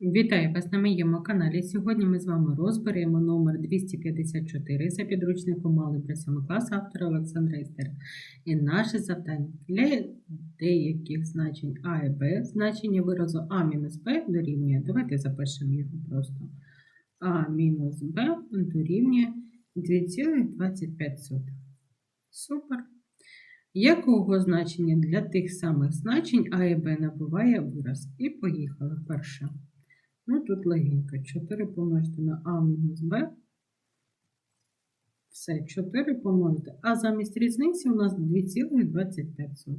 Вітаю вас на моєму каналі. Сьогодні ми з вами розберемо номер 254 за підручником Алgebra 7 класу автора Олександра Істера. І наше завдання для деяких значень А і Б значення виразу А мінус Б дорівнює. Давайте запишемо його просто. А мінус Б дорівнює 2,25. Супер. Якого значення для тих самих значень А і Б набуває вираз? І поїхали. Перше. Ну, тут легенько. 4 помножити на А мінус Б. Все, 4 помножити. А замість різниці у нас 2,25.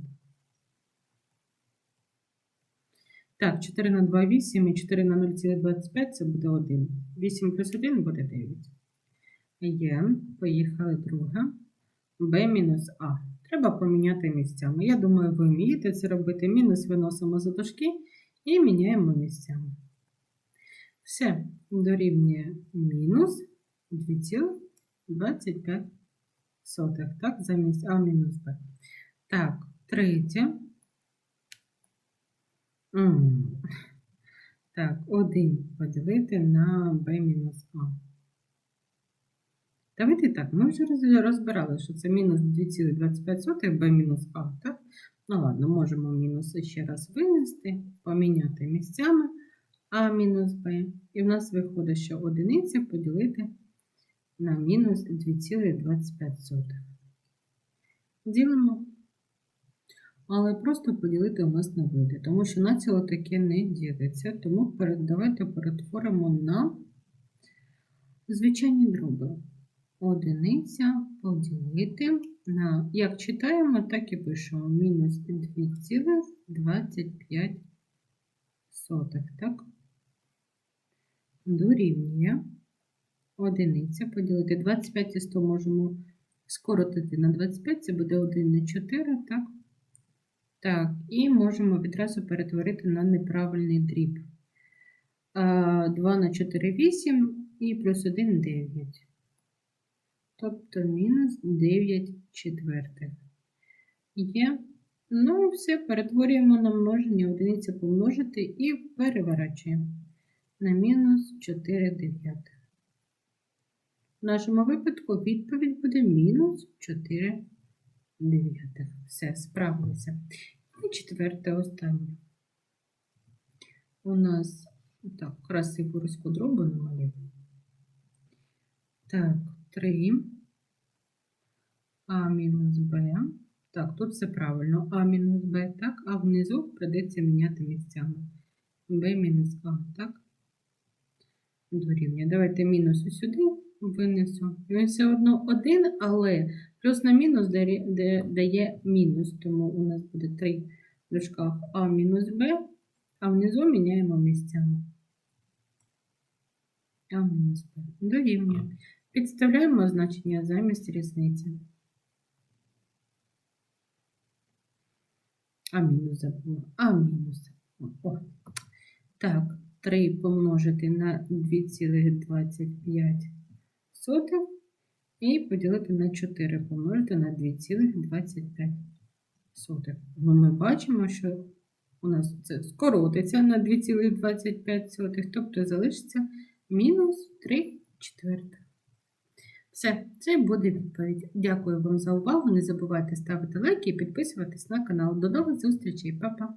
Так, 4 на 2 – 8 і 4 на 0,25 це буде 1. 8 плюс 1 буде 9. Є. Поїхали друге. Б мінус А. Треба поміняти місцями. Я думаю, ви вмієте це робити. Мінус виносимо за дужки і міняємо місцями. Все, дорівнює мінус 2,25. Так, замість А мінус Б. Так, третє. Так, 1 поділити на b мінус А. Давайте так, ми вже розбирали, що це мінус 2,25 b мінус А, так? Ну ладно, можемо мінус ще раз винести, поміняти місцями А мінус Б. І в нас виходить, що одиниця поділити на мінус 2,25. Ділимо. Але просто поділити у нас не вийде, тому що націло таке не ділиться. Тому давайте перетворимо на звичайні дроби. Одиниця поділити на, як читаємо, так і пишемо. Мінус 2,25. Так? Дорівнює. Одиниця поділити 25 і 100 можемо скоротити на 25, це буде 1 на 4, так? Так, і можемо відразу перетворити на неправильний дріб. 2 на 4 8 і плюс 1 9. Тобто мінус 9 четвертих. Є. Ну, все, перетворюємо на множення, одиниця помножити і переворачуємо на мінус 4 дев'ятих. В нашому випадку відповідь буде мінус 4 дев'ятих. Все, справилися. І четверте останнє. У нас так, красиву розкудробу намалюємо. Так, 3 А мінус Б. Так, тут все правильно. А мінус Б, так, а внизу придеться міняти місцями. Б мінус А, так? Дорівнює. Давайте мінус сюди винесу. Він все одно один, але плюс на мінус дає, мінус, тому у нас буде 3 в дужках А мінус Б, а внизу міняємо місцями. А мінус Б. Дорівнює. Підставляємо значення замість різниці. А мінус забула. А мінус забула. О. Так, 3 помножити на 2,25 і поділити на 4 помножити на 2,25. Ну, ми бачимо, що у нас це скоротиться на 2,25, тобто залишиться мінус 3 четвертих. Все, це буде відповідь. Дякую вам за увагу. Не забувайте ставити лайки і підписуватись на канал. До нових зустрічей, Па-па!